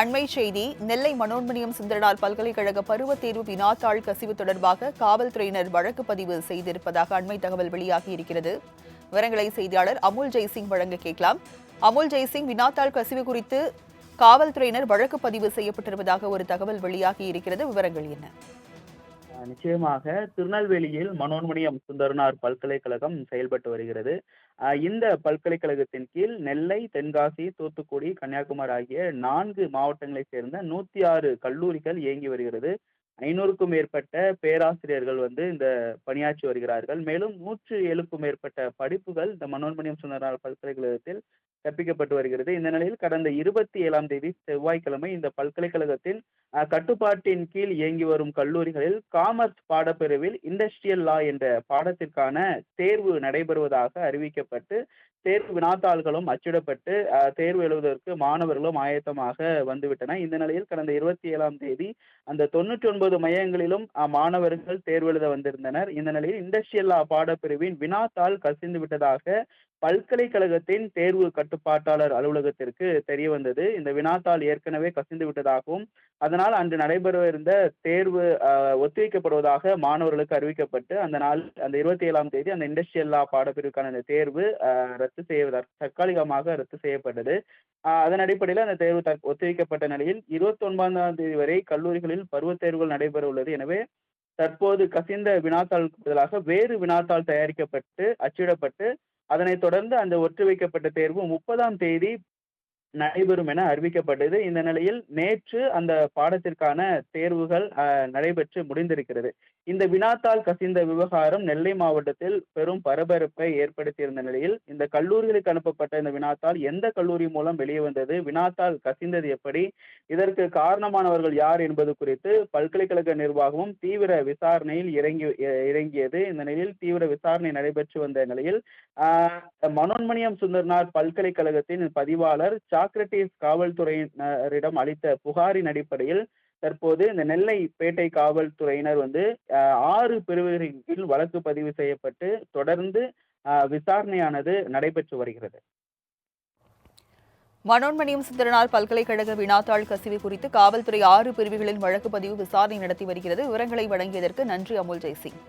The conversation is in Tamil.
அண்மை செய்தி நெல்லை மனோன்மணியம் சுந்தரனார் பல்கலைக்கழக பருவத் தேர்வு வினாத்தாள் கசிவு தொடர்பாக காவல்துறையினர் வழக்கு பதிவு செய்திருப்பதாக அண்மை தகவல் வெளியாகி இருக்கிறது. விவரங்களை செய்தியாளர் அமுல் ஜெய்சிங் வழங்க கேட்கலாம். அமுல் ஜெய்சிங் வினாத்தாள் கசிவு குறித்து காவல்துறையினர் வழக்கு பதிவு செய்யப்பட்டிருப்பதாக ஒரு தகவல் வெளியாகி இருக்கிறது. விவரங்கள் என்ன? நிச்சயமாக திருநெல்வேலியில் மனோன்மணியம் சுந்தரனார் பல்கலைக்கழகம் செயல்பட்டு வருகிறது. இந்த பல்கலைக்கழகத்தின் கீழ் நெல்லை தென்காசி தூத்துக்குடி கன்னியாகுமரி ஆகிய நான்கு மாவட்டங்களைச் சேர்ந்த நூத்தி ஆறு கல்லூரிகள் இயங்கி வருகிறது. ஐநூறுக்கும் மேற்பட்ட பேராசிரியர்கள் வந்து இந்த பணியாற்றி வருகிறார்கள். மேலும் நூற்று ஏழுக்கும் மேற்பட்ட படிப்புகள் இந்த மனோன்மணியம் சுந்தரனார் பல்கலைக்கழகத்தில் கற்பிக்கப்பட்டு வருகிறது. இந்த நிலையில் கடந்த இருபத்தி ஏழாம் தேதி செவ்வாய்க்கிழமை இந்த பல்கலைக்கழகத்தின் கட்டுப்பாட்டின் கீழ் இயங்கி வரும் கல்லூரிகளில் காமர்ஸ் பாடப்பிரிவில் இண்டஸ்ட்ரியல் லா என்ற பாடத்திற்கான தேர்வு நடைபெறுவதாக அறிவிக்கப்பட்டு தேர்வு வினாத்தாள்களும் அச்சிடப்பட்டு தேர்வு எழுதுவதற்கு மாணவர்களும் ஆயத்தமாக வந்துவிட்டன. இந்த நிலையில் கடந்த இருபத்தி ஏழாம் தேதி அந்த தொண்ணூற்றி ஒன்பது மையங்களிலும் மாணவர்கள் தேர்வு எழுத வந்திருந்தனர். இந்த நிலையில் இண்டஸ்ட்ரியல் லா பாடப்பிரிவின் வினாத்தாள் கசிந்து விட்டதாக பல்கலைக்கழகத்தின் தேர்வு கட்டுப்பாட்டாளர் அலுவலகத்திற்கு தெரிய வந்தது. இந்த வினாத்தாள் ஏற்கனவே கசிந்து விட்டதாகவும் அதனால் அன்று நடைபெறவிருந்த தேர்வு ஒத்திவைக்கப்படுவதாக மாணவர்களுக்கு அறிவிக்கப்பட்டு அந்த நாள் அந்த இருபத்தி ஏழாம் தேதி அந்த இண்டஸ்ட்ரியல் லா பாடப்பிரிவுக்கான அந்த தேர்வு ரத்து செய்வதற்கு தற்காலிகமாக ரத்து செய்யப்பட்டது. அதன் அடிப்படையில் அந்த தேர்வு தற்- ஒத்திவைக்கப்பட்ட நிலையில் இருபத்தி ஒன்பதாம் தேதி வரை கல்லூரிகளில் பருவத் தேர்வுகள் நடைபெற உள்ளது. எனவே தற்போது கசிந்த வினாத்தாளுக்கு பதிலாக வேறு வினாத்தாள் தயாரிக்கப்பட்டு அச்சிடப்பட்டு அதனைத் தொடர்ந்து அந்த ஒத்திவைக்கப்பட்ட தேர்வு முப்பதாம் தேதி நடைபெறும் என அறிவிக்கப்பட்டது. இந்த நிலையில் நேற்று அந்த பாடத்திற்கான தேர்வுகள் நடைபெற்று முடிந்திருக்கிறது. இந்த வினாத்தாள் கசிந்த விவகாரம் நெல்லை மாவட்டத்தில் பெரும் பரபரப்பை ஏற்படுத்தியிருந்த நிலையில் இந்த கல்லூரிகளுக்கு அனுப்பப்பட்ட இந்த வினாத்தாள் எந்த கல்லூரி மூலம் வெளியே வந்தது வினாத்தாள் கசிந்தது எப்படி இதற்கு காரணமானவர்கள் யார் என்பது குறித்து பல்கலைக்கழக நிர்வாகமும் தீவிர விசாரணையில் இறங்கி இறங்கியது. இந்த நிலையில் தீவிர விசாரணை நடைபெற்று வந்த நிலையில் ஆஹ், மனோன்மணியம் சுந்தர்னார் பல்கலைக்கழகத்தின் பதிவாளர் சாக்ரட்டிஸ் காவல்துறையினரிடம் அளித்த புகாரின் அடிப்படையில் தற்போது இந்த நெல்லை பேட்டை காவல்துறையினர் வந்து ஆறு பிரிவுகளின் கீழ் வழக்கு பதிவு செய்யப்பட்டு தொடர்ந்து விசாரணையானது நடைபெற்று வருகிறது. மனோன்மணியம் சுந்தரனால் பல்கலைக்கழக வினாத்தாள் கசிவு குறித்து காவல்துறை ஆறு பிரிவுகளின் வழக்கு பதிவு விசாரணை நடத்தி வருகிறது. விவரங்களை வழங்கியதற்கு நன்றி அமுல் ஜெய்சிங்.